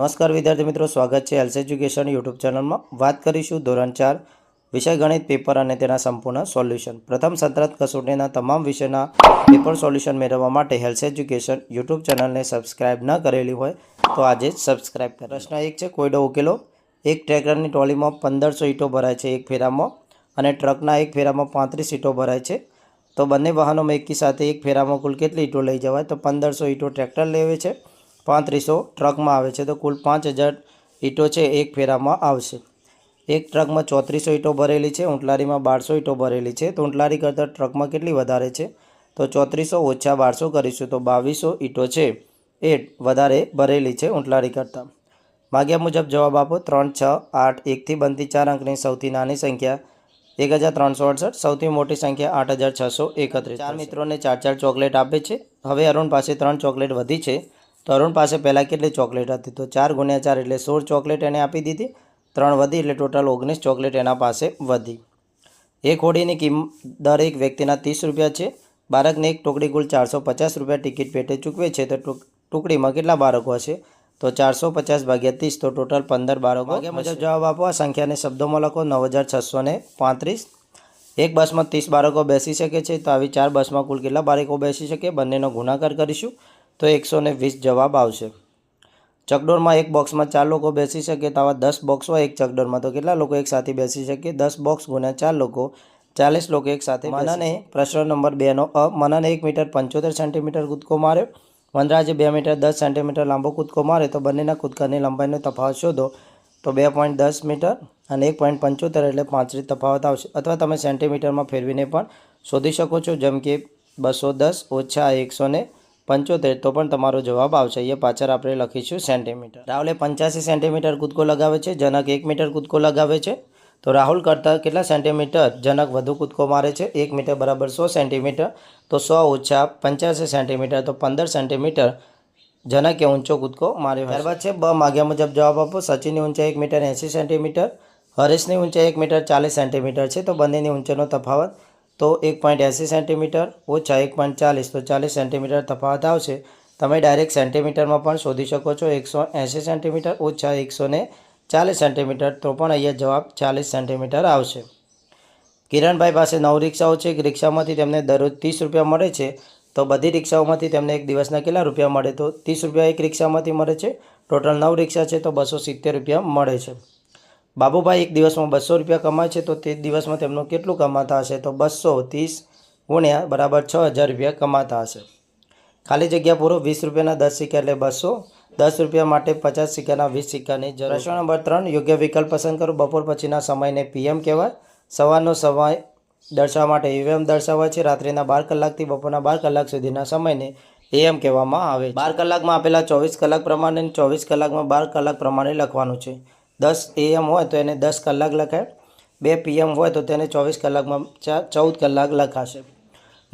નમસ્કાર વિદ્યાર્થી મિત્રો, સ્વાગત છે એલ્સ એજ્યુકેશન યુટ્યુબ ચેનલમાં. વાત કરીશું ધોરણ ચાર, વિષય ગણિત પેપર અને તેના સંપૂર્ણ સોલ્યુશન પ્રથમ સંતરાત કસોટીના તમામ વિષયના પેપર સોલ્યુશન મેળવવા માટે હેલ્થ એજ્યુકેશન યુટ્યુબ ચેનલને સબસ્ક્રાઇબ ન કરેલી હોય, તો આજે જ સબસ્ક્રાઇબ કરો. પ્રશ્ન એક છે, કોયડો ઉકેલો. એક ટ્રેક્ટરની ટ્રોલીમાં પંદરસો ઈંટો ભરાય છે એક ફેરામાં અને ટ્રકના એક ફેરામાં પાંત્રીસ ઈંટો ભરાય છે. તો બંને વાહનોમાં એકી સાથે એક ફેરામાં કુલ કેટલી ઈંટો લઈ જવાય? તો પંદરસો ઈંટો ટ્રેક્ટર લેવે છે. પાંત્રીસો ટ્રકમાં આવે છે તો કુલ પાંચ હજાર ઈંટો છે એક ફેરામાં આવશે. એક ટ્રકમાં ચોત્રીસો ઈંટો ભરેલી છે ઊંટલારીમાં બારસો ઈંટો ભરેલી છે. તો ઊંટલારી કરતાં ટ્રકમાં કેટલી વધારે છે? તો ચોત્રીસો ઓછા બારસો કરીશું તો બાવીસો ઈંટો છે. એ વધારે ભરેલી છે ઊંટલારી કરતાં. માગ્યા મુજબ જવાબ આપો ત્રણ છ આઠ એકથી બનતી ચાર અંકની સૌથી નાની સંખ્યા એક હજાર ત્રણસો અડસઠ, સૌથી મોટી સંખ્યા આઠ હજાર છસો એકત્રીસ. ચાર મિત્રોને ચાર ચાર ચોકલેટ આપે છે. હવે અરુણ પાસે ત્રણ ચોકલેટ વધી છે. તો અરુણ પાસે પહેલાં કેટલી ચોકલેટ હતી? તો ચાર ગુણ્યા ચાર એટલે સોળ ચોકલેટ એને આપી દીધી. ત્રણ વધી એટલે ટોટલ ઓગણીસ ચોકલેટ એના પાસે વધી. એક હોડીની કિંમત દરેક વ્યક્તિના ત્રીસ રૂપિયા છે. બાળકને એક ટુકડી કુલ ચારસો પચાસ રૂપિયા ટિકિટ પેટે ચૂકવે છે. તો ટુકડીમાં કેટલા બાળકો હશે? તો ચારસો પચાસ ભાગ્યા ત્રીસ તો ટોટલ પંદર બાળકો. ભાગ્યા મુજબ જવાબ આપો. આ સંખ્યાને શબ્દોમાં લખો. નવ હજાર છસો ને પાંત્રીસ. એક બસમાં ત્રીસ બાળકો બેસી શકે છે. તો આવી ચાર બસમાં કુલ કેટલા બાળકો બેસી શકે? બંનેનો ગુણાકાર કરીશું. તો એકસો ને વીસ જવાબ આવશે. ચકડોરમાં એક બોક્સમાં ચાર લોકો બેસી શકે તો આવા દસ બોક્સ હોય એક ચકડોરમાં તો કેટલા લોકો એકસાથે બેસી શકે? દસ બોક્સ ગુણ્યા ચાર લોકો ચાલીસ લોકો એકસાથે મનાને મનને પ્રશ્ન નંબર બેનો અ મનને એક મીટર પંચોતેર સેન્ટીમીટર કૂદકો માર્યો. વનરાજે બે મીટર દસ સેન્ટીમીટર લાંબો કૂદકો મારે તો બંનેના કૂદકાની લંબાઈનો તફાવત શોધો. તો બે પોઈન્ટ દસ મીટર અને એક પોઈન્ટ પંચોતેર એટલે પાંત્રીસ તફાવત આવશે. અથવા તમે સેન્ટીમીટરમાં ફેરવીને પણ શોધી શકો છો. જેમ કે બસો દસ ઓછા એકસો ને પંચોતેર, તો પણ તમારો જવાબ આવશે. અહીંયા પાછળ આપણે લખીશું સેન્ટીમીટર. રાહુલે પંચ્યાસી સેન્ટીમીટર કૂદકો લગાવે છે, જનક એક મીટર કૂદકો લગાવે છે. તો રાહુલ કરતાં કેટલા સેન્ટીમીટર જનક વધુ કૂદકો મારે છે? એક મીટર બરાબર સો સેન્ટીમીટર. તો સો ઓછા પંચ્યાસી સેન્ટીમીટર, તો પંદર સેન્ટીમીટર જનકે ઊંચો કૂદકો માર્યો. ત્યારબાદ છે, બ માગ્યા મુજબ જવાબ આપો. સચિનની ઊંચાઈ એક મીટર એંસી સેન્ટીમીટર, હરેશની ઊંચાઈ એક મીટર ચાલીસ સેન્ટીમીટર છે. તો બંનેની ઊંચાઈનો તફાવત તો એક પોઈન્ટ એંસી સેન્ટીમીટર ઓછા એક પોઈન્ટ ચાલીસ, તો ચાલીસ સેન્ટીમીટર તફાવત આવશે. તમે ડાયરેક્ટ સેન્ટીમીટરમાં પણ શોધી શકો છો એકસો એંસી સેન્ટીમીટર ઓછા એકસો ચાલીસ સેન્ટીમીટર તો પણ અહીંયા જવાબ ચાલીસ સેન્ટીમીટર આવશે. કિરણભાઈ પાસે નવ રિક્ષાઓ છે. એક રિક્ષામાંથી તેમને દરરોજ ત્રીસ રૂપિયા મળે છે. તો બધી રિક્ષાઓમાંથી તેમને એક દિવસના કેટલા રૂપિયા મળે? તો ત્રીસ રૂપિયા એક રિક્ષામાંથી મળે છે. ટોટલ નવ રિક્ષા છે, તો બસો સિત્તેર રૂપિયા મળે છે. બાબુભાઈ એક દિવસમાં બસો રૂપિયા કમાય છે, તો તે દિવસમાં તેમનું કેટલું કમાતા હશે? તો બસો ત્રીસ ગુણ્યા બરાબર છ હજાર રૂપિયા કમાતા હશે. ખાલી જગ્યા પૂરો વીસ રૂપિયાના દસ સિક્કા એટલે બસો. દસ રૂપિયા માટે પચાસ સિક્કાના વીસ સિક્કાની જરૂર. પ્રશ્ન નંબર ત્રણ, યોગ્ય વિકલ્પ પસંદ કરો. બપોર પછીના સમયને પીએમ કહેવાય. સવારનો સમય દર્શાવવા માટે એમ દર્શાવાય છે. રાત્રિના બાર કલાકથી બપોરના બાર કલાક સુધીના સમયને એમ કહેવામાં આવે બાર કલાકમાં આપેલા ચોવીસ કલાક પ્રમાણે ચોવીસ કલાકમાં બાર કલાક પ્રમાણે લખવાનું છે. દસ એએમ હોય તો એને દસ કલાક લખાય. બે પીએમ હોય તો તેને ચોવીસ કલાકમાં ચૌદ કલાક લખાશે.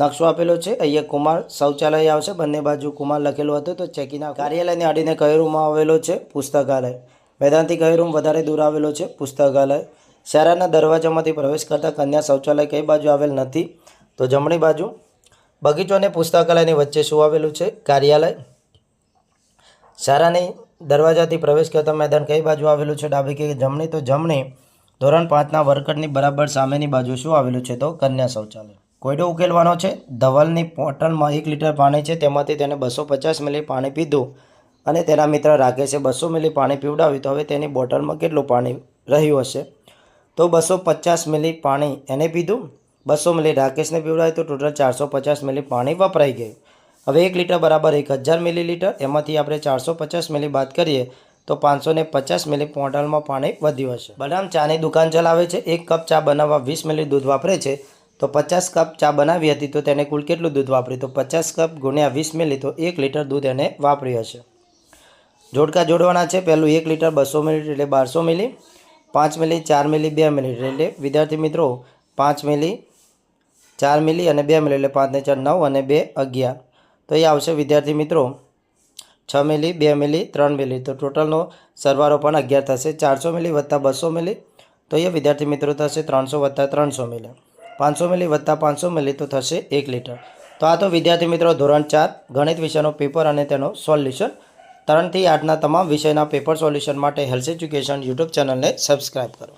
નકશો આપેલો છે. અહીંયા કુમાર શૌચાલય આવશે. બંને બાજુ કુમાર લખેલું હતું તો ચેકીના કાર્યાલયને અડીને કયો રૂમ આવેલો છે? પુસ્તકાલય. મેદાનથી કયો રૂમ વધારે દૂર આવેલો છે? પુસ્તકાલય. શહેરના દરવાજામાંથી પ્રવેશ કરતા કન્યા શૌચાલય કઈ બાજુ આવેલ નથી? તો જમણી બાજુ. બગીચો અને પુસ્તકાલયની વચ્ચે શું આવેલું છે? કાર્યાલય. શાળાની દરવાજાથી પ્રવેશ કરતા મેદાન કઈ બાજુ આવેલું છે? ડાબી કે જમણી? તો જમણી ધોરણ પાંચના વર્કરની બરાબર સામેની બાજુ શું આવેલું છે? તો કન્યા શૌચાલય. કોયડો ઉકેલવાનો છે. ધવલની બોટલમાં એક લીટર પાણી છે. તેમાંથી તેને બસો પચાસ મિલી પાણી પીધું અને તેના મિત્ર રાકેશે બસો મિલી પાણી પીવડાવ્યું. તો હવે તેની બોટલમાં કેટલું પાણી રહ્યું હશે? તો બસો પચાસ મિલી પાણી એને પીધું. બસો મિલી રાકેશને પીવડાવ્યું. તો ટોટલ ચારસો પચાસ મિલી પાણી વપરાઈ ગયું. હવે એક લીટર બરાબર એક હજાર મિલીલીટર, એમાંથી આપણે ચારસો પચાસ મિલી બાદ કરીએ, તો પાંચસો ને પચાસ મિલી બોટલમાં પાણી વધ્યું હશે. બદામ ચાની દુકાન ચલાવે છે, એક કપ ચા બનાવવા વીસ મિલી દૂધ વાપરે છે, તો પચાસ કપ ચા બનાવી હતી તો તેને કુલ કેટલું દૂધ વાપર્યું? તો પચાસ કપ ગુણ્યા વીસ મિલી, તો એક લીટર દૂધ એને વાપર્યું હશે. જોડકા જોડવાના છે, પહેલું એક લીટર બસો મિલી એટલે બારસો મિલી, પાંચ મિલી ચાર મિલી બે મિલી એટલે, વિદ્યાર્થી મિત્રો, પાંચ મિલી ચાર મિલી અને બે મિલી એટલે પાંચને ચાર નવ અને બે અગિયાર. તો એ આવશે વિદ્યાર્થી મિત્રો. છ મિલી બે મિલી ત્રણ મિલી તો ટોટલનો સરવારો પણ અગિયાર થશે. ચારસો મિલી વત્તા બસો મિલી તો એ વિદ્યાર્થી મિત્રો થશે ત્રણસો વત્તા ત્રણસો મિલી પાંચસો મિલી વત્તા પાંચસો મિલી તો થશે એક લીટર તો આ તો વિદ્યાર્થી મિત્રો ધોરણ ચાર, ગણિત વિષયનો પેપર અને તેનો સોલ્યુશન ત્રણથી આઠના તમામ વિષયના પેપર સોલ્યુશન માટે હેલ્થ એજ્યુકેશન યુટ્યુબ ચેનલને સબસ્ક્રાઇબ કરો.